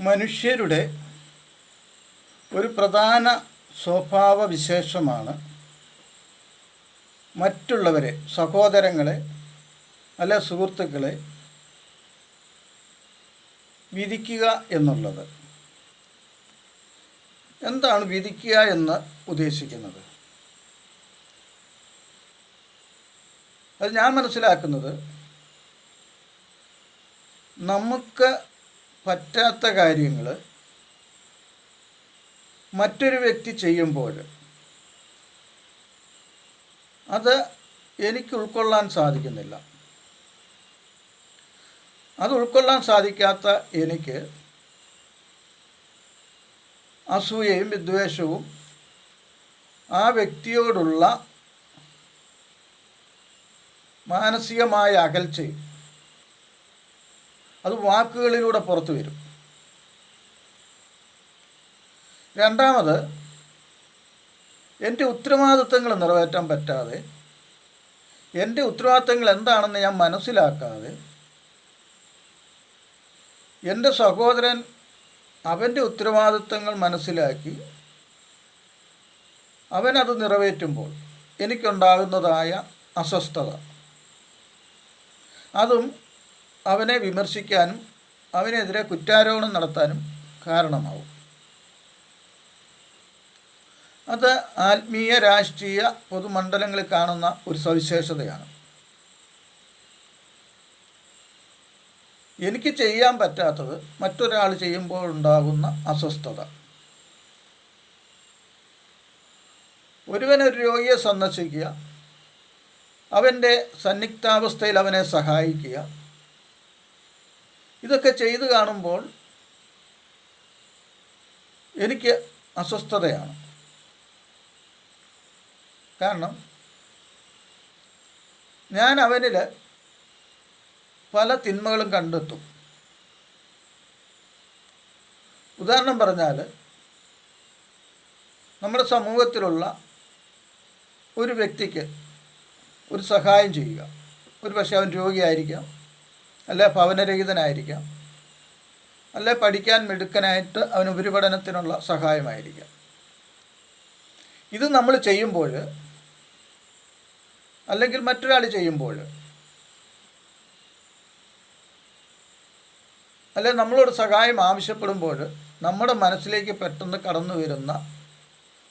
മനുഷ്യരുടെ ഒരു പ്രധാന സ്വഭാവ വിശേഷമാണ് മറ്റുള്ളവരെ സഹോദരങ്ങളെ അല്ല സുഹൃത്തുക്കളെ വിധിക്കുക എന്നുള്ളത്. എന്താണ് വിധിക്കുക എന്ന് ഉദ്ദേശിക്കുന്നത്? അത് ഞാൻ മനസ്സിലാക്കുന്നത് നമുക്ക് പറ്റാത്ത കാര്യങ്ങൾ മറ്റൊരു വ്യക്തി ചെയ്യുമ്പോൾ അത് എനിക്ക് ഉൾക്കൊള്ളാൻ സാധിക്കുന്നില്ല. അത് ഉൾക്കൊള്ളാൻ സാധിക്കാത്ത എനിക്ക് അസൂയയും വിദ്വേഷവും ആ വ്യക്തിയോടുള്ള മാനസികമായ അകൽച്ചയും അത് വാക്കുകളിലൂടെ പുറത്തു വരും. രണ്ടാമത് എന്റെ ഉത്തരവാദിത്തങ്ങൾ നിറവേറ്റാൻ പറ്റാതെ എന്റെ ഉത്തരവാദിത്തങ്ങൾ എന്താണെന്ന് ഞാൻ മനസ്സിലാക്കാതെ എന്റെ സഹോദരൻ അവന്റെ ഉത്തരവാദിത്തങ്ങൾ മനസ്സിലാക്കി അവനത് നിറവേറ്റുമ്പോൾ എനിക്കുണ്ടാകുന്നതായ അസ്വസ്ഥത. അതും അവനെ വിമർശിക്കാനും അവനെതിരെ കുറ്റാരോപണം നടത്താനും കാരണമാവും. അത് ആത്മീയ രാഷ്ട്രീയ പൊതുമണ്ഡലങ്ങളിൽ കാണുന്ന ഒരു സവിശേഷതയാണ്. എനിക്ക് ചെയ്യാൻ പറ്റാത്തത് മറ്റൊരാൾ ചെയ്യുമ്പോഴുണ്ടാകുന്ന അസ്വസ്ഥത. ഒരുവനൊരു ഒരു രോഗിയെ സന്ദർശിക്കുക അവന്റെ സന്നിഗ്ധാവസ്ഥയിൽ അവനെ സഹായിക്കുക ഇതൊക്കെ ചെയ്തു കാണുമ്പോൾ എനിക്ക് അസ്വസ്ഥതയാണ്. കാരണം ഞാൻ അവനിൽ പല തിന്മകളും കണ്ടെത്തും. ഉദാഹരണം പറഞ്ഞാൽ നമ്മുടെ സമൂഹത്തിലുള്ള ഒരു വ്യക്തിക്ക് ഒരു സഹായം ചെയ്യുക. ഒരു പക്ഷേ അവൻ രോഗിയായിരിക്കാം. അല്ലെ ഭവനരഹിതനായിരിക്കാം. അല്ലെ പഠിക്കാൻ മിടുക്കനായിട്ട് അവന് ഉപരിപഠനത്തിനുള്ള സഹായമായിരിക്കാം. ഇത് നമ്മൾ ചെയ്യുമ്പോൾ അല്ലെങ്കിൽ മറ്റൊരാൾ ചെയ്യുമ്പോൾ അല്ലെ നമ്മളോട് സഹായം ആവശ്യപ്പെടുമ്പോൾ നമ്മുടെ മനസ്സിലേക്ക് പെട്ടെന്ന് കടന്നു വരുന്ന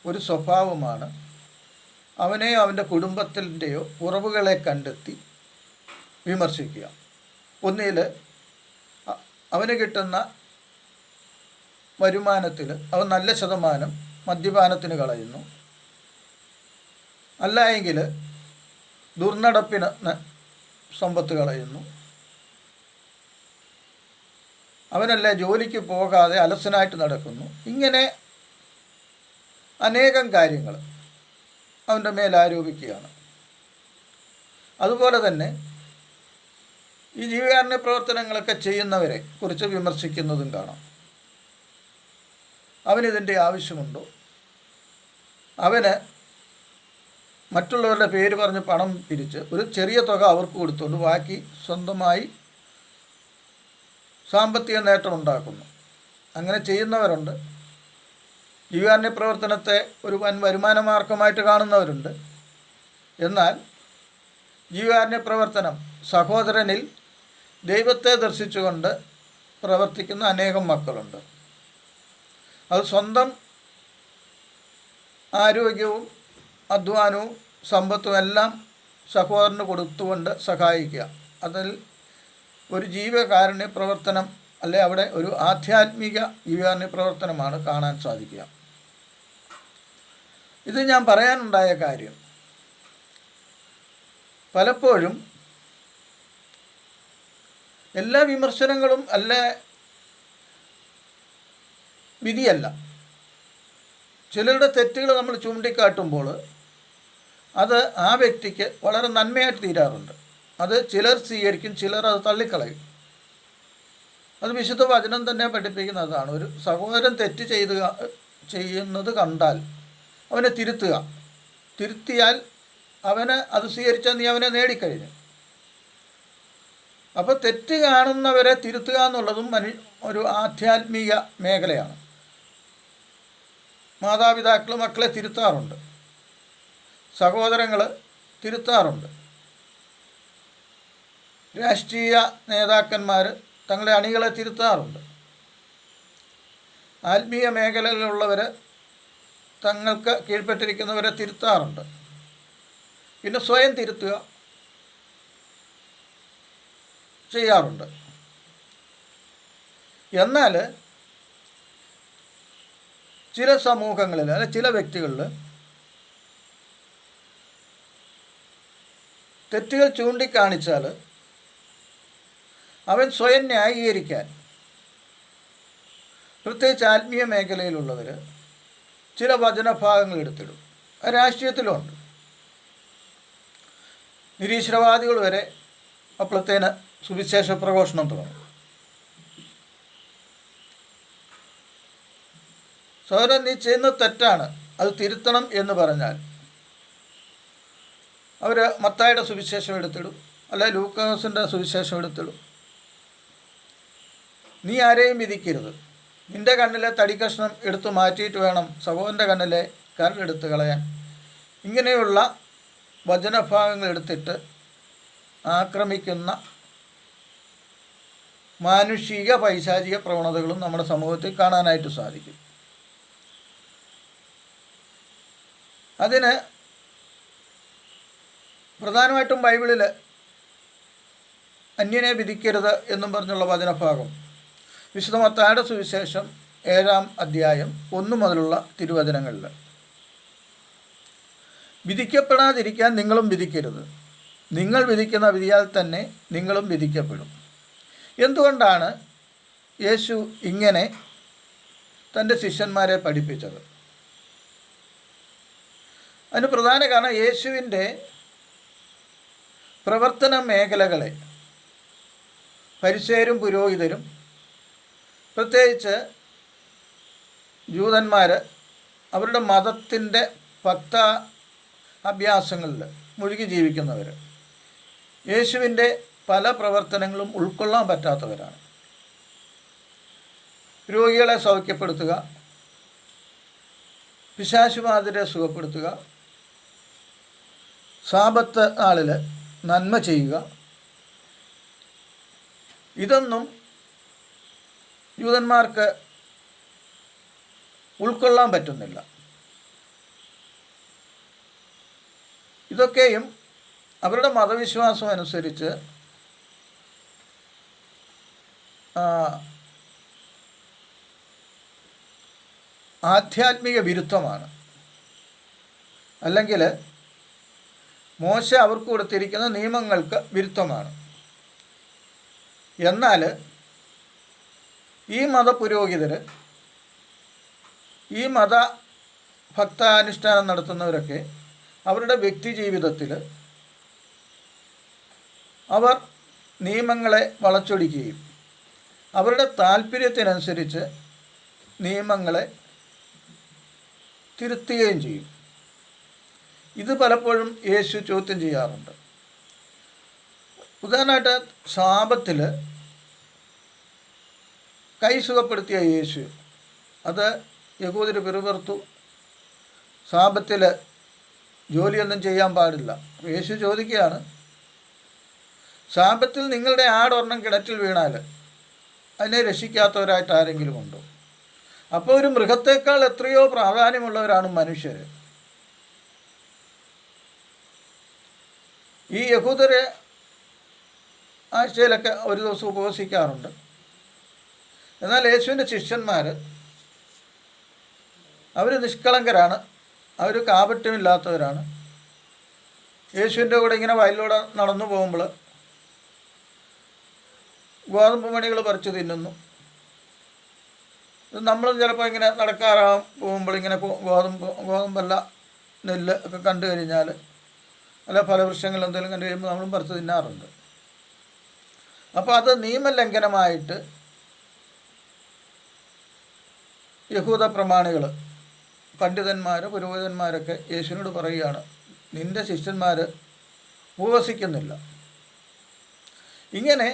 ഒരു സ്വഭാവമാണ് അവനെയോ അവന്റെ കുടുംബത്തിന്റെയോ ഉറവുകളെ കണ്ടെത്തി വിമർശിക്കുക. ഒന്നിൽ അവന് കിട്ടുന്ന വരുമാനത്തിൽ അവൻ നല്ല ശതമാനം മദ്യപാനത്തിന് കളയുന്നു. അല്ല എങ്കിൽ ദുർനടപ്പിന് സമ്പത്ത് കളയുന്നു. അവനല്ല ജോലിക്ക് പോകാതെ അലസനായിട്ട് നടക്കുന്നു. ഇങ്ങനെ അനേകം കാര്യങ്ങൾ അവന്റെ മേൽ ആരോപിക്കുകയാണ് അതുപോലെ തന്നെ ഈ ജീവകാരുണ്യ പ്രവർത്തനങ്ങളൊക്കെ ചെയ്യുന്നവരെ കുറിച്ച് വിമർശിക്കുന്നതും കാണാം. അവനിതിന്റെ ആവശ്യമുണ്ടോ? അവന് മറ്റുള്ളവരുടെ പേര് പറഞ്ഞ് പണം പിരിച്ച് ഒരു ചെറിയ തുക അവർക്ക് കൊടുത്തുകൊണ്ട് ബാക്കി സ്വന്തമായി സാമ്പത്തിക നേട്ടം ഉണ്ടാക്കുന്നു. അങ്ങനെ ചെയ്യുന്നവരുണ്ട്. ജീവകാരുണ്യ പ്രവർത്തനത്തെ ഒരു വൻ വരുമാന മാർഗമായിട്ട് കാണുന്നവരുണ്ട്. എന്നാൽ ജീവകാരുണ്യ പ്രവർത്തനം സഹോദരനിൽ ദൈവത്തെ ദർശിച്ചുകൊണ്ട് പ്രവർത്തിക്കുന്ന അനേകം മക്കളുണ്ട്. അത് സ്വന്തം ആരോഗ്യവും അധ്വാനവും സമ്പത്തും എല്ലാം സഹോദരന് കൊടുത്തുകൊണ്ട് സഹായിക്കുക. അതിൽ ഒരു ജീവകാരുണ്യ പ്രവർത്തനം അല്ലെ അവിടെ ഒരു ആധ്യാത്മിക ജീവകാരുണ്യ പ്രവർത്തനമാണ് കാണാൻ സാധിക്കുക. ഇത് ഞാൻ പറയാനുണ്ടായ കാര്യം പലപ്പോഴും എല്ലാ വിമർശനങ്ങളും അല്ല വിധിയല്ല. ചിലരുടെ തെറ്റുകൾ നമ്മൾ ചൂണ്ടിക്കാട്ടുമ്പോൾ അത് ആ വ്യക്തിക്ക് വളരെ നന്മയായിട്ട് തീരാറുണ്ട്. അത് ചിലർ സ്വീകരിക്കും ചിലർ അത് തള്ളിക്കളയും. അത് വിശുദ്ധ വചനം തന്നെ പഠിപ്പിക്കുന്നതാണ്. ഒരു സഹോദരൻ തെറ്റ് ചെയ്ത് ചെയ്യുന്നത് കണ്ടാൽ അവനെ തിരുത്തുക. തിരുത്തിയാൽ അവന് അത് സ്വീകരിച്ചാൽ നീ അവനെ നേടിക്കഴിഞ്ഞു. അപ്പോൾ തെറ്റ് കാണുന്നവരെ തിരുത്തുക എന്നുള്ളതും മനു ഒരു ആധ്യാത്മിക മേഖലയാണ്. മാതാപിതാക്കൾ മക്കളെ തിരുത്താറുണ്ട്. സഹോദരങ്ങൾ തിരുത്താറുണ്ട്. രാഷ്ട്രീയ നേതാക്കന്മാർ തങ്ങളെ അണികളെ തിരുത്താറുണ്ട്. ആത്മീയ മേഖലയിലുള്ളവർ തങ്ങൾക്ക് കീഴ്പ്പെട്ടിരിക്കുന്നവരെ തിരുത്താറുണ്ട്. പിന്നെ സ്വയം തിരുത്തുക ചെയ്യാറുണ്ട്. എന്നാൽ ചില സമൂഹങ്ങളിൽ അല്ലെ ചില വ്യക്തികളിൽ തെറ്റുകൾ ചൂണ്ടിക്കാണിച്ചാൽ അവൻ സ്വയം ന്യായീകരിക്കാൻ പ്രത്യേകിച്ച് ആത്മീയ മേഖലയിലുള്ളവർ ചില വചനഭാഗങ്ങൾ എടുത്തിടും. രാഷ്ട്രീയത്തിലുമുണ്ട് നിരീശ്വരവാദികൾ വരെ അപ്പോഴത്തേന് സുവിശേഷ പ്രഘോഷണം തുടങ്ങും സൗര നീ ചെയ്യുന്നത് തെറ്റാണ്. അത് തിരുത്തണം എന്ന് പറഞ്ഞാൽ അവർ മത്തായുടെ സുവിശേഷം എടുത്തിടും. അല്ലെ ലൂക്കോസിന്റെ സുവിശേഷം എടുത്തിടും. നീ ആരെയും വിധിക്കരുത്. നിന്റെ കണ്ണിലെ തടിക്കഷ്ണം എടുത്തു മാറ്റിയിട്ട് വേണം സഹോദരന്റെ കണ്ണിലെ കരലെടുത്ത് കളയാൻ. ഇങ്ങനെയുള്ള വചനഭാഗങ്ങൾ എടുത്തിട്ട് ആക്രമിക്കുന്ന മാനുഷിക പൈശാചിക പ്രവണതകളും നമ്മുടെ സമൂഹത്തിൽ കാണാനായിട്ട് സാധിക്കും. അതിന് പ്രധാനമായിട്ടും ബൈബിളിൽ അന്യനെ വിധിക്കരുത് എന്നും പറഞ്ഞുള്ള വചനഭാഗം. വിശുദ്ധ മത്തായുടെ സുവിശേഷം ഏഴാം അധ്യായം ഒന്നു മുതലുള്ള തിരുവചനങ്ങളിൽ വിധിക്കപ്പെടാതിരിക്കാൻ നിങ്ങളും വിധിക്കരുത്. നിങ്ങൾ വിധിക്കുന്ന വിധിയാൽ തന്നെ നിങ്ങളും വിധിക്കപ്പെടും. എന്തുകൊണ്ടാണ് യേശു ഇങ്ങനെ തന്റെ ശിഷ്യന്മാരെ പഠിപ്പിച്ചത്? അതിന് പ്രധാന കാരണം യേശുവിന്റെ പ്രവർത്തന മേഖലകളെ പരിശേരും പുരോഹിതരും പ്രത്യേകിച്ച് ജൂതന്മാർ അവരുടെ മതത്തിന്റെ ഭക്ത അഭ്യാസങ്ങളിൽ മുഴുകി ജീവിക്കുന്നവർ യേശുവിന്റെ പല പ്രവർത്തനങ്ങളും ഉൾക്കൊള്ളാൻ പറ്റാത്തവരാണ്. രോഗികളെ സൗഖ്യപ്പെടുത്തുക പിശാശുബാധിതരെ സുഖപ്പെടുത്തുക സാപത്ത് നാളിൽ നന്മ ചെയ്യുക. ഇതൊന്നും ജൂതന്മാർക്ക് ഉൾക്കൊള്ളാൻ പറ്റുന്നില്ല. ഇതൊക്കെയും അവരുടെ മതവിശ്വാസം അനുസരിച്ച് ആധ്യാത്മിക വിരുദ്ധമാണ്. അല്ലെങ്കിൽ മോശ അവർക്ക് കൊടുത്തിരിക്കുന്ന നിയമങ്ങൾക്ക് വിരുദ്ധമാണ്. എന്നാൽ ഈ മതപുരോഹിതർ ഈ മത ഭക്താനുഷ്ഠാനം നടത്തുന്നവരൊക്കെ അവരുടെ വ്യക്തി ജീവിതത്തിൽ അവർ നിയമങ്ങളെ വളച്ചൊടിക്കുകയും അവരുടെ താല്പര്യത്തിനനുസരിച്ച് നിയമങ്ങളെ തിരുത്തുകയും ചെയ്യും. ഇത് പലപ്പോഴും യേശു ചോദ്യം ചെയ്യാറുണ്ട്. ഉദാഹരണമായിട്ട് ശാപത്തിൽ കൈ സുഖപ്പെടുത്തിയ യേശു അത് യഹൂദര് പിറുപിറുത്തു. ശാപത്തിൽ ജോലിയൊന്നും ചെയ്യാൻ പാടില്ല. യേശു ചോദിക്കുകയാണ് ശാപത്തിൽ നിങ്ങളുടെ ആടൊരെണ്ണം കിണറ്റിൽ വീണാൽ അതിനെ രക്ഷിക്കാത്തവരായിട്ട് ആരെങ്കിലും ഉണ്ടോ? അപ്പോൾ ഒരു മൃഗത്തേക്കാൾ എത്രയോ പ്രാധാന്യമുള്ളവരാണ് മനുഷ്യർ ഈ യഹൂദരെ ആഴ്ചയിലൊക്കെ ഒരു ദിവസം ഉപവസിക്കാറുണ്ട്. എന്നാൽ യേശുവിന്റെ ശിഷ്യന്മാർ അവർ നിഷ്കളങ്കരാണ് അവർ കാപട്യമില്ലാത്തവരാണ്. യേശുവിന്റെ കൂടെ ഇങ്ങനെ വയലിലൂടെ നടന്നു പോകുമ്പോൾ ഗോതമ്പ് മണികൾ പറിച്ച് തിന്നുന്നു. നമ്മൾ ചിലപ്പോൾ ഇങ്ങനെ നടക്കാറാകും പോകുമ്പോൾ ഇങ്ങനെ ഗോതമ്പ് ഗോതമ്പല്ല നെല്ല് ഒക്കെ കണ്ടു കഴിഞ്ഞാൽ അല്ല ഫലവൃക്ഷങ്ങൾ എന്തെങ്കിലും കണ്ടു കഴിയുമ്പോൾ നമ്മളും പറിച്ചു തിന്നാറുണ്ട്. അപ്പോൾ അത് നിയമലംഘനമായിട്ട് യഹൂദ പ്രമാണികൾ പണ്ഡിതന്മാർ പുരോഹിതന്മാരൊക്കെ യേശുവിനോട് പറയുകയാണ് നിന്റെ ശിഷ്യന്മാർ ഉപവസിക്കുന്നില്ല. ഇങ്ങനെ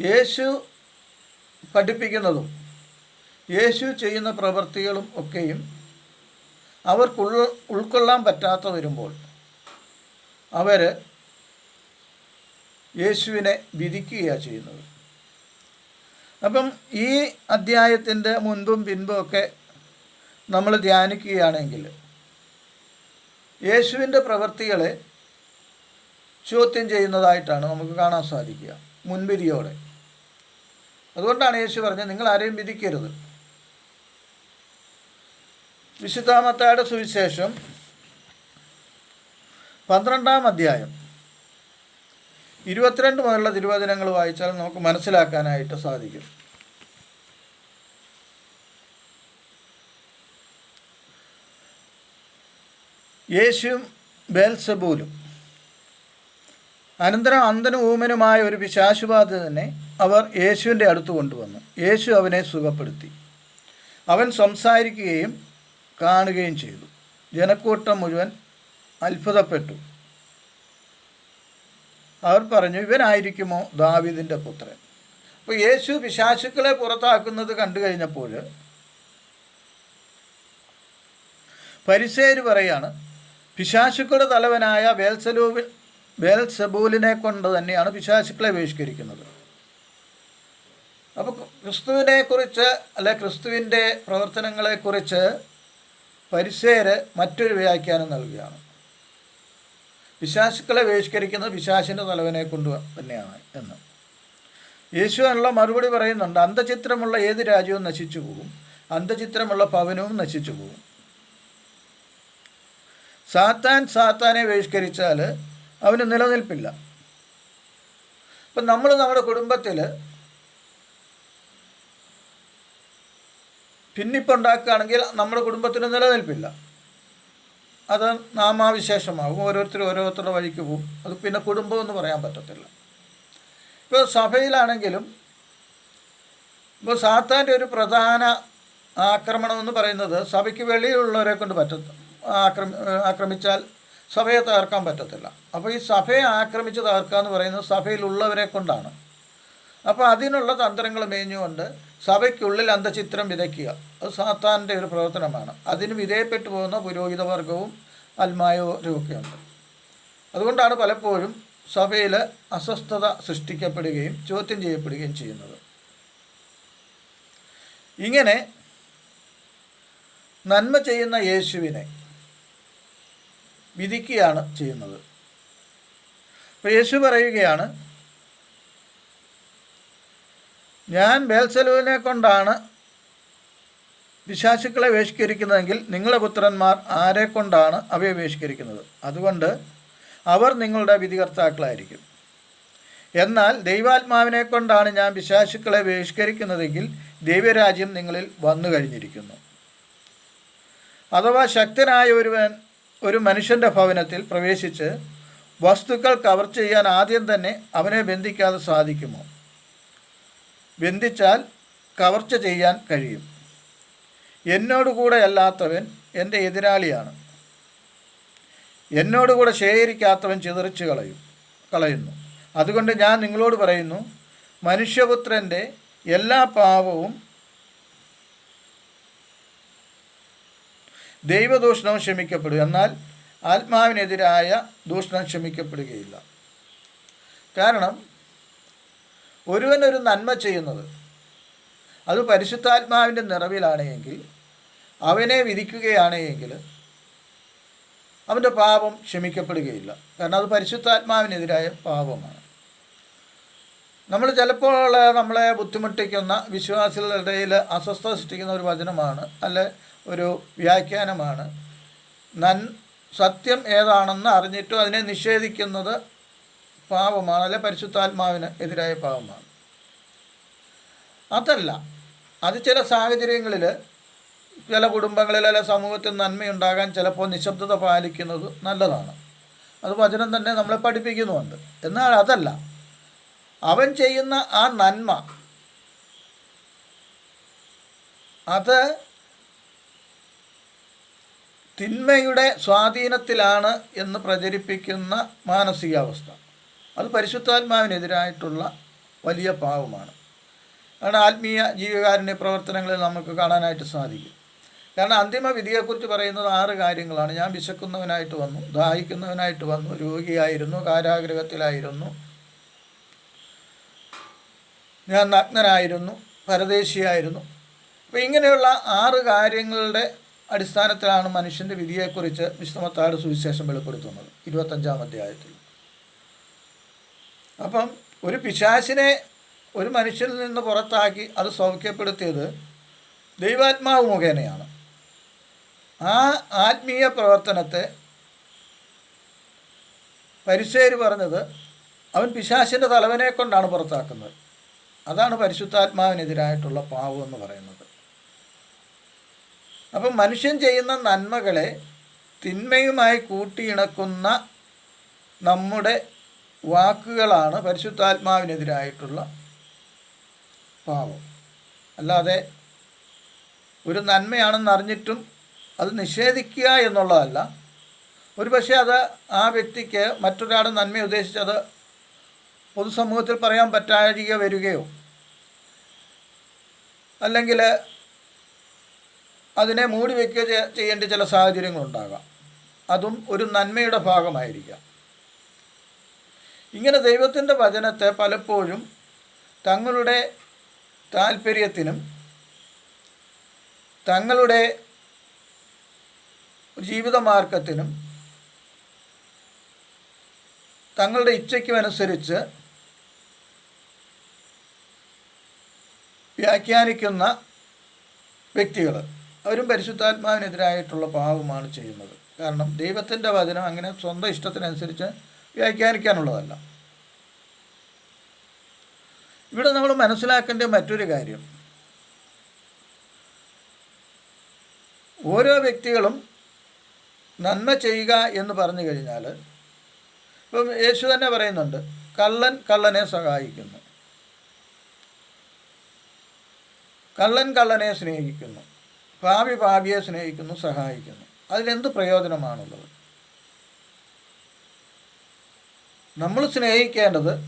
യേശു പഠിപ്പിക്കുന്നതും യേശു ചെയ്യുന്ന പ്രവൃത്തികളും ഒക്കെയും അവർക്ക് ഉൾക്കൊള്ളാൻ പറ്റാത്ത വരുമ്പോൾ അവർ യേശുവിനെ വിധിക്കുകയാണ് ചെയ്യുന്നത്. അപ്പം ഈ അദ്ധ്യായത്തിന്റെ മുൻപും പിൻപും ഒക്കെ നമ്മൾ ധ്യാനിക്കുകയാണെങ്കിൽ യേശുവിന്റെ പ്രവൃത്തികളെ ചോദ്യം ചെയ്യുന്നതായിട്ടാണ് നമുക്ക് കാണാൻ സാധിക്കുക. മുൻവിധിയോടെ. അതുകൊണ്ടാണ് യേശു പറഞ്ഞത് നിങ്ങൾ ആരെയും വിധിക്കരുത്. വിശുദ്ധാമത്തായുടെ സുവിശേഷം പന്ത്രണ്ടാം അധ്യായം. ഇരുപത്തിരണ്ട് മുതലുള്ള തിരുവചനങ്ങൾ വായിച്ചാൽ നമുക്ക് മനസ്സിലാക്കാനായിട്ട് സാധിക്കും. യേശുവും ബേൽസബൂലും അനന്തരം അന്തനും ഊമനുമായ ഒരു പിശാശുബാധിതനെ അവർ യേശുവിന്റെ അടുത്ത് കൊണ്ടുവന്നു. യേശു അവനെ സുഖപ്പെടുത്തി. അവൻ സംസാരിക്കുകയും കാണുകയും ചെയ്തു. ജനക്കൂട്ടം മുഴുവൻ അത്ഭുതപ്പെട്ടു. അവർ പറഞ്ഞു ഇവനായിരിക്കുമോ ദാവിദിന്റെ പുത്രൻ? അപ്പോൾ യേശു പിശാശുക്കളെ പുറത്താക്കുന്നത് കണ്ടു കഴിഞ്ഞപ്പോൾ പരിസേര് പറയാണ് പിശാശുക്കളുടെ തലവനായ ബേൽസലൂബിൻ ബേൽസബൂലിനെ കൊണ്ട് തന്നെയാണ് പിശാശുക്കളെ ബഹിഷ്കരിക്കുന്നത്. അപ്പോൾ ക്രിസ്തുവിനെ കുറിച്ച് അല്ലെ ക്രിസ്തുവിന്റെ പ്രവർത്തനങ്ങളെക്കുറിച്ച് പരിസേര് മറ്റൊരു വ്യാഖ്യാനം നൽകുകയാണ്. വിശ്വാസുക്കളെ ബഹിഷ്കരിക്കുന്നത് വിശ്വാസിന്റെ തലവനെ കൊണ്ട് തന്നെയാണ് എന്ന്. യേശു എന്നുള്ള മറുപടി പറയുന്നുണ്ട് അന്ധചിത്രമുള്ള ഏത് രാജ്യവും നശിച്ചു പോകും അന്ധചിത്രമുള്ള ഭവനവും നശിച്ചു പോകും. സാത്താൻ സാത്താനെ ബഹിഷ്കരിച്ചാൽ അവന് നിലനിൽപ്പില്ല. ഇപ്പം നമ്മൾ നമ്മുടെ കുടുംബത്തിൽ ഭിന്നിപ്പുണ്ടാക്കുകയാണെങ്കിൽ നമ്മുടെ കുടുംബത്തിന് നിലനിൽപ്പില്ല. അത് നാമാവിശേഷമാകും. ഓരോരുത്തർ ഓരോരുത്തരുടെ വഴിക്ക് പോകും. അത് പിന്നെ കുടുംബം എന്ന് പറയാൻ പറ്റത്തില്ല. ഇപ്പോൾ സഭയിലാണെങ്കിലും ഇപ്പോൾ സാത്താന്റെ ഒരു പ്രധാന ആക്രമണം എന്ന് പറയുന്നത് സഭയ്ക്ക് വെളിയിലുള്ളവരെ കൊണ്ട് പറ്റത്ത ആക്രമി ആക്രമിച്ചാൽ സഭയെ തകർക്കാൻ പറ്റത്തില്ല. അപ്പോൾ ഈ സഭയെ ആക്രമിച്ച് തകർക്കുക എന്ന് പറയുന്നത് സഭയിലുള്ളവരെ കൊണ്ടാണ്. അപ്പോൾ അതിനുള്ള തന്ത്രങ്ങൾ മേഞ്ഞുകൊണ്ട് സഭയ്ക്കുള്ളിൽ അന്ധചിത്രം വിതയ്ക്കുക. അത് സാത്താന്റെ ഒരു പ്രവർത്തനമാണ്. അതിന് വിധേയപ്പെട്ടു പോകുന്ന പുരോഹിത വർഗവും അൽമായവരും അതുകൊണ്ടാണ് പലപ്പോഴും സഭയിൽ അസ്വസ്ഥത സൃഷ്ടിക്കപ്പെടുകയും ചോദ്യം ചെയ്യപ്പെടുകയും ചെയ്യുന്നത്. ഇങ്ങനെ നന്മ ചെയ്യുന്ന യേശുവിനെ വിധിക്കുകയാണ് ചെയ്യുന്നത്. അപ്പോൾ യേശു പറയുകയാണ് ഞാൻ ബേൽസലുവിനെ കൊണ്ടാണ് പിശാശുക്കളെ ബഹിഷ്കരിക്കുന്നതെങ്കിൽ നിങ്ങളുടെ പുത്രന്മാർ ആരെ കൊണ്ടാണ് അവയെ ബഹിഷ്കരിക്കുന്നത്? അതുകൊണ്ട് അവർ നിങ്ങളുടെ വിധികർത്താക്കളായിരിക്കും. എന്നാൽ ദൈവാത്മാവിനെ കൊണ്ടാണ് ഞാൻ പിശാശുക്കളെ ബഹിഷ്കരിക്കുന്നതെങ്കിൽ ദൈവരാജ്യം നിങ്ങളിൽ വന്നു കഴിഞ്ഞിരിക്കുന്നു. അഥവാ ശക്തനായ ഒരുവൻ ഒരു മനുഷ്യന്റെ ഭവനത്തിൽ പ്രവേശിച്ച് വസ്തുക്കൾ കവർ ചെയ്യാൻ ആദ്യം തന്നെ അവനെ ബന്ധിക്കാതെ സാധിക്കുമോ? ബന്ധിച്ചാൽ കവർച്ച ചെയ്യാൻ കഴിയും. എന്നോടുകൂടെ അല്ലാത്തവൻ എന്റെ എതിരാളിയാണ്. എന്നോടുകൂടെ ശേഖരിക്കാത്തവൻ ചിതറിച്ച് കളയും കളയുന്നു. അതുകൊണ്ട് ഞാൻ നിങ്ങളോട് പറയുന്നു മനുഷ്യപുത്രന്റെ എല്ലാ പാപവും ദൈവദൂഷണവും ക്ഷമിക്കപ്പെടും. എന്നാൽ ആത്മാവിനെതിരായ ദൂഷണം ക്ഷമിക്കപ്പെടുകയില്ല. കാരണം ഒരുവൻ ഒരു നന്മ ചെയ്യുന്നത്. അത് പരിശുദ്ധാത്മാവിന്റെ നിറവിലാണ് എങ്കിൽ അവനെ വിധിക്കുകയാണ് എങ്കിൽ അവന്റെ പാപം ക്ഷമിക്കപ്പെടുകയില്ല. കാരണം അത് പരിശുദ്ധാത്മാവിനെതിരായ പാപമാണ്. നമ്മൾ ചിലപ്പോൾ നമ്മളെ ബുദ്ധിമുട്ടിക്കുന്ന വിശ്വാസികളുടെ ഇടയിൽ അസ്വസ്ഥത സൃഷ്ടിക്കുന്ന ഒരു വചനമാണ് അല്ലെ ഒരു വ്യാഖ്യാനമാണ്. നൻ സത്യം ഏതാണെന്ന് അറിഞ്ഞിട്ടും അതിനെ നിഷേധിക്കുന്നത് പാപമാണ് അല്ലെ പരിശുദ്ധാത്മാവിന് എതിരായ പാപമാണ്. അതല്ല അത് ചില സാഹചര്യങ്ങളിൽ ചില കുടുംബങ്ങളിൽ അല്ലെ സമൂഹത്തിൽ നന്മയുണ്ടാകാൻ ചിലപ്പോൾ നിശബ്ദത പാലിക്കുന്നത് നല്ലതാണ്. അത് വചനം തന്നെ നമ്മളെ പഠിപ്പിക്കുന്നുമുണ്ട്. എന്നാൽ അതല്ല അവൻ ചെയ്യുന്ന ആ നന്മ അത് തിന്മയുടെ സ്വാധീനത്തിലാണ് എന്ന് പ്രചരിപ്പിക്കുന്ന മാനസികാവസ്ഥ. അത് പരിശുദ്ധാത്മാവിനെതിരായിട്ടുള്ള വലിയ പാവമാണ് കാരണം ആത്മീയ ജീവകാരുണ്യ പ്രവർത്തനങ്ങളിൽ നമുക്ക് കാണാനായിട്ട് സാധിക്കും. കാരണം അന്തിമ വിധിയെക്കുറിച്ച് പറയുന്നത് ആറ് കാര്യങ്ങളാണ്. ഞാൻ വിശക്കുന്നവനായിട്ട് വന്നു ദാഹിക്കുന്നവനായിട്ട് വന്നു രോഗിയായിരുന്നു കാരാഗ്രഹത്തിലായിരുന്നു. ഞാൻ നഗ്നനായിരുന്നു പരദേശിയായിരുന്നു. അപ്പോൾ ഇങ്ങനെയുള്ള ആറ് കാര്യങ്ങളുടെ അടിസ്ഥാനത്തിലാണ് മനുഷ്യന്റെ വിധിയെക്കുറിച്ച് വിശ്വമത്താട് സുവിശേഷം വെളിപ്പെടുത്തുന്നത്. ഇരുപത്തഞ്ചാം അധ്യായത്തിൽ. അപ്പം ഒരു പിശാചിനെ ഒരു മനുഷ്യനിൽ നിന്ന് പുറത്താക്കി അത് സൗഖ്യപ്പെടുത്തിയത് ദൈവാത്മാവ് മുഖേനയാണ്. ആ ആത്മീയ പ്രവർത്തനത്തെ പരിശേര് പറഞ്ഞത് അവൻ പിശാശിന്റെ തലവനെ കൊണ്ടാണ് പുറത്താക്കുന്നത്. അതാണ് പരിശുദ്ധാത്മാവിനെതിരായിട്ടുള്ള പാവം എന്ന് പറയുന്നത്. അപ്പം മനുഷ്യൻ ചെയ്യുന്ന നന്മകളെ തിന്മയുമായി കൂട്ടിയിണക്കുന്ന നമ്മുടെ വാക്കുകളാണ് പരിശുദ്ധാത്മാവിനെതിരായിട്ടുള്ള പാപം. അല്ലാതെ ഒരു നന്മയാണെന്ന് അറിഞ്ഞിട്ടും അത് നിഷേധിക്കുക എന്നുള്ളതല്ല. ഒരു പക്ഷേ അത് ആ വ്യക്തിക്ക് മറ്റൊരാളുടെ നന്മ ഉദ്ദേശിച്ചത് പൊതുസമൂഹത്തിൽ പറയാൻ പറ്റാതിക വരികയോ അല്ലെങ്കിൽ അതിനെ മൂടി വയ്ക്കുക ചെയ്യേണ്ട ചില സാഹചര്യങ്ങളുണ്ടാകാം. അതും ഒരു നന്മയുടെ ഭാഗമായിരിക്കാം. ഇങ്ങനെ ദൈവത്തിന്റെ വചനത്തെ പലപ്പോഴും തങ്ങളുടെ താല്പര്യത്തിനും തങ്ങളുടെ ജീവിതമാർഗത്തിനും തങ്ങളുടെ ഇച്ഛയ്ക്കുമനുസരിച്ച് വ്യാഖ്യാനിക്കുന്ന വ്യക്തികൾ. അവരും പരിശുദ്ധാത്മാവിനെതിരായിട്ടുള്ള പാവമാണ് ചെയ്യുന്നത്. കാരണം ദൈവത്തിന്റെ വചനം അങ്ങനെ സ്വന്തം ഇഷ്ടത്തിനനുസരിച്ച് വ്യാഖ്യാനിക്കാനുള്ളതല്ല. ഇവിടെ നമ്മൾ മനസ്സിലാക്കേണ്ട മറ്റൊരു കാര്യം. ഓരോ വ്യക്തികളും നന്മ ചെയ്യുക എന്ന് പറഞ്ഞു കഴിഞ്ഞാൽ ഇപ്പം യേശു തന്നെ പറയുന്നുണ്ട് കള്ളൻ കള്ളനെ സഹായിക്കുന്നു. കള്ളൻ കള്ളനെ സ്നേഹിക്കുന്നു. പാപി പാപിയെ സ്നേഹിക്കുന്നു സഹായിക്കുന്നു. അതിലെന്ത് പ്രയോജനമാണുള്ളത്? നമ്മൾ സ്നേഹിക്കേണ്ടത്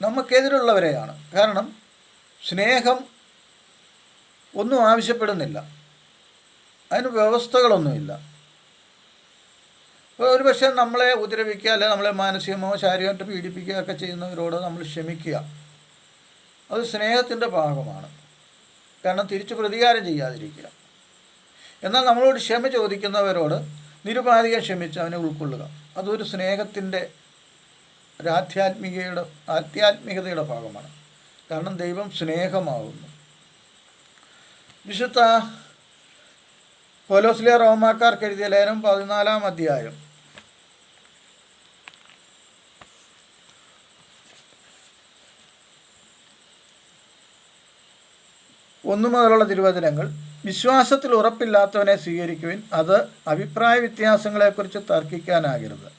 നമുക്കെതിരുള്ളവരെയാണ്. കാരണം സ്നേഹം ഒന്നും ആവശ്യപ്പെടുന്നില്ല. അതിന് വ്യവസ്ഥകളൊന്നുമില്ല. അപ്പോൾ ഒരു പക്ഷേ നമ്മളെ ഉപദ്രവിക്കുക അല്ലെങ്കിൽ നമ്മളെ മാനസികമോ ശാരീരികമായിട്ട് പീഡിപ്പിക്കുക ഒക്കെ ചെയ്യുന്നവരോട് നമ്മൾ ക്ഷമിക്കുക. അത് സ്നേഹത്തിന്റെ ഭാഗമാണ്. കാരണം തിരിച്ച് പ്രതികാരം ചെയ്യാതിരിക്കുക. എന്നാൽ നമ്മളോട് ക്ഷമ ചോദിക്കുന്നവരോട് നിരുപാധികം ക്ഷമിച്ച് അവനെ ഉൾക്കൊള്ളുക. അതൊരു സ്നേഹത്തിന്റെ ഒരാധ്യാത്മികയുടെ ആധ്യാത്മികതയുടെ ഭാഗമാണ്. കാരണം ദൈവം സ്നേഹമാകുന്നു വിശുദ്ധ പോലോസിലെ റോമാക്കാർക്ക് എഴുതിയ ലേഖനം പതിനാലാം അധ്യായം. ഒന്നു മുതലുള്ള തിരുവചനങ്ങൾ. വിശ്വാസത്തിൽ ഉറപ്പില്ലാത്തവനെ സ്വീകരിക്കുവിൻ. അത് അഭിപ്രായ വ്യത്യാസങ്ങളെക്കുറിച്ച് തർക്കിക്കാനാകരുത്.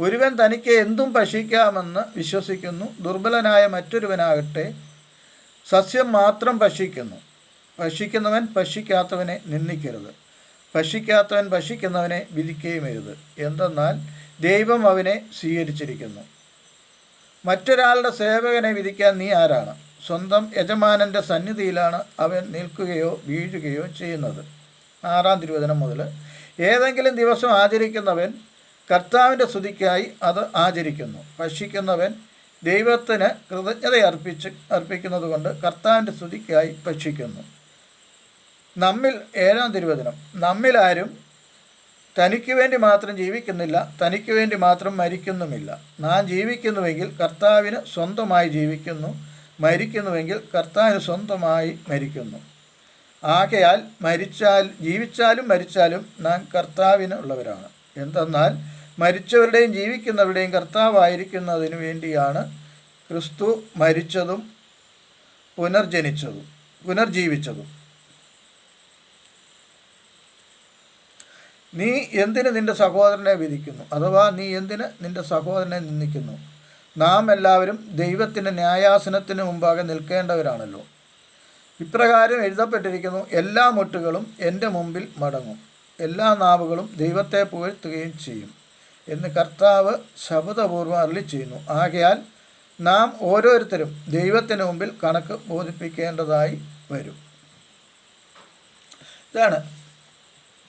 ഒരുവൻ തനിക്ക് എന്തും ഭക്ഷിക്കാമെന്ന് വിശ്വസിക്കുന്നു. ദുർബലനായ മറ്റൊരുവനാകട്ടെ സസ്യം മാത്രം ഭക്ഷിക്കുന്നു. ഭക്ഷിക്കുന്നവൻ ഭക്ഷിക്കാത്തവനെ നിന്ദിക്കരുത്. ഭക്ഷിക്കാത്തവൻ ഭക്ഷിക്കുന്നവനെ വിധിക്കുകയുമരുത്. എന്തെന്നാൽ ദൈവം അവനെ സ്വീകരിച്ചിരിക്കുന്നു. മറ്റൊരാളുടെ സേവകനെ വിധിക്കാൻ നീ ആരാണ്? സ്വന്തം യജമാനന്റെ സന്നിധിയിലാണ് അവൻ നിൽക്കുകയോ വീഴുകയോ ചെയ്യുന്നത്. ആറാം തിരുവചനം മുതൽ ഏതെങ്കിലും ദിവസം ആചരിക്കുന്നവൻ കർത്താവിന്റെ സ്തുതിക്കായി അത് ആചരിക്കുന്നു. ഭക്ഷിക്കുന്നവൻ ദൈവത്തിന് കൃതജ്ഞത അർപ്പിച്ച് അർപ്പിക്കുന്നത് കൊണ്ട് കർത്താവിന്റെ സ്തുതിക്കായി ഭക്ഷിക്കുന്നു. നമ്മിൽ ഏഴാം തിരുവചനം നമ്മിലാരും തനിക്ക് വേണ്ടി മാത്രം ജീവിക്കുന്നില്ല തനിക്ക് വേണ്ടി മാത്രം മരിക്കുന്നുമില്ല. നാം ജീവിക്കുന്നുവെങ്കിൽ കർത്താവിന് സ്വന്തമായി ജീവിക്കുന്നു മരിക്കുന്നുവെങ്കിൽ കർത്താവിന് സ്വന്തമായി മരിക്കുന്നു. ആകയാൽ മരിച്ചാൽ ജീവിച്ചാലും മരിച്ചാലും നാം കർത്താവിന് ഉള്ളവരാണ്. എന്തെന്നാൽ മരിച്ചവരുടെയും ജീവിക്കുന്നവരുടെയും കർത്താവായിരിക്കുന്നതിന് വേണ്ടിയാണ് ക്രിസ്തു മരിച്ചതും പുനർജനിച്ചതും പുനർജീവിച്ചതും. നീ എന്തിന് നിന്റെ സഹോദരനെ വിധിക്കുന്നു? അഥവാ നീ എന്തിന് നിന്റെ സഹോദരനെ നിന്ദിക്കുന്നു? നാം എല്ലാവരും ദൈവത്തിന്റെ ന്യായാസനത്തിന് മുമ്പാകെ നിൽക്കേണ്ടവരാണല്ലോ. ഇപ്രകാരം എഴുതപ്പെട്ടിരിക്കുന്നു എല്ലാ മുട്ടുകളും എന്റെ മുമ്പിൽ മടങ്ങും. എല്ലാ നാവുകളും ദൈവത്തെ പുകഴ്ത്തുകയും ചെയ്യും എന്ന് കർത്താവ് ശബ്ദപൂർവം അരളി ചെയ്യുന്നു. ആകയാൽ നാം ഓരോരുത്തരും ദൈവത്തിന് മുമ്പിൽ കണക്ക് ബോധിപ്പിക്കേണ്ടതായി വരും. ഇതാണ്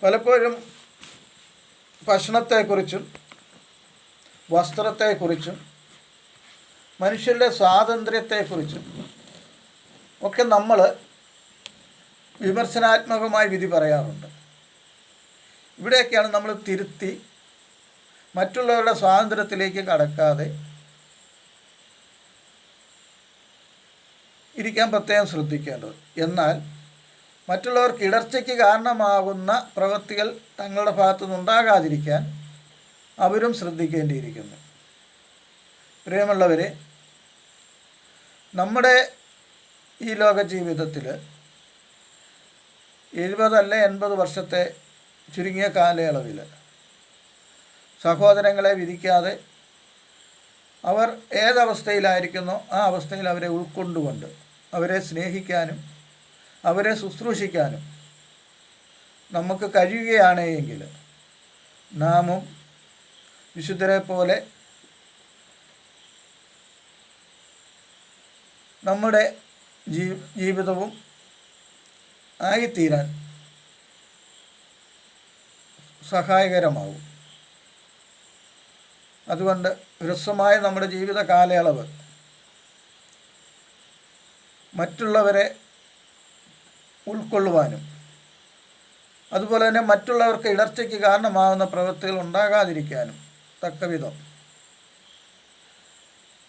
പലപ്പോഴും ഭക്ഷണത്തെക്കുറിച്ചും വസ്ത്രത്തെക്കുറിച്ചും മനുഷ്യരുടെ സ്വാതന്ത്ര്യത്തെക്കുറിച്ചും ഒക്കെ നമ്മൾ വിമർശനാത്മകമായി വിധി പറയാറുണ്ട്. ഇവിടെയൊക്കെയാണ് നമ്മൾ തിരുത്തി മറ്റുള്ളവരുടെ സ്വാതന്ത്ര്യത്തിലേക്ക് കടക്കാതെ ഇരിക്കാൻ പ്രത്യേകം ശ്രദ്ധിക്കേണ്ടത്. എന്നാൽ മറ്റുള്ളവർക്ക് ഇടർച്ചയ്ക്ക് കാരണമാകുന്ന പ്രവൃത്തികൾ തങ്ങളുടെ ഭാഗത്തു നിന്നുണ്ടാകാതിരിക്കാൻ അവരും ശ്രദ്ധിക്കേണ്ടിയിരിക്കുന്നു. പ്രിയമുള്ളവരെ നമ്മുടെ ഈ ലോക ജീവിതത്തിൽ എഴുപതല്ല എൺപത് വർഷത്തെ ചുരുങ്ങിയ കാലയളവിൽ സഹോദരങ്ങളെ വിധിക്കാതെ അവർ ഏതവസ്ഥയിലായിരിക്കുന്നോ ആ അവസ്ഥയിൽ അവരെ ഉൾക്കൊണ്ടുകൊണ്ട് അവരെ സ്നേഹിക്കാനും അവരെ ശുശ്രൂഷിക്കാനും നമുക്ക് കഴിയുകയാണെങ്കിൽ നാമും വിശുദ്ധരെ പോലെ നമ്മുടെ ജീ ജീവിതവും ആയിത്തീരാൻ സഹായകരമാവും. അതുകൊണ്ട് ഹ്രസ്വമായ നമ്മുടെ ജീവിത കാലയളവ് മറ്റുള്ളവരെ ഉൾക്കൊള്ളുവാനും അതുപോലെ തന്നെ മറ്റുള്ളവർക്ക് ഇടർച്ചയ്ക്ക് കാരണമാകുന്ന പ്രവൃത്തികൾ ഉണ്ടാകാതിരിക്കാനും തക്കവിധം.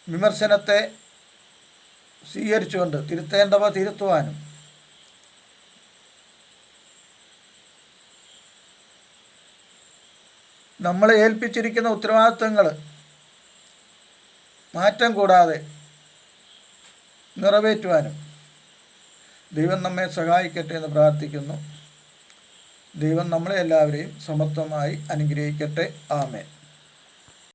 വിമർശനത്തെ സ്വീകരിച്ചുകൊണ്ട് തിരുത്തേണ്ടവ തിരുത്തുവാനും. നമ്മളെ ഏൽപ്പിച്ചിരിക്കുന്ന ഉത്തരവാദിത്വങ്ങൾ മാറ്റം കൂടാതെ നിറവേറ്റുവാനും. ദൈവം നമ്മെ സഹായിക്കട്ടെ എന്ന് പ്രാർത്ഥിക്കുന്നു. ദൈവം നമ്മളെ എല്ലാവരെയും സമത്വമായി അനുഗ്രഹിക്കട്ടെ. ആമേൻ.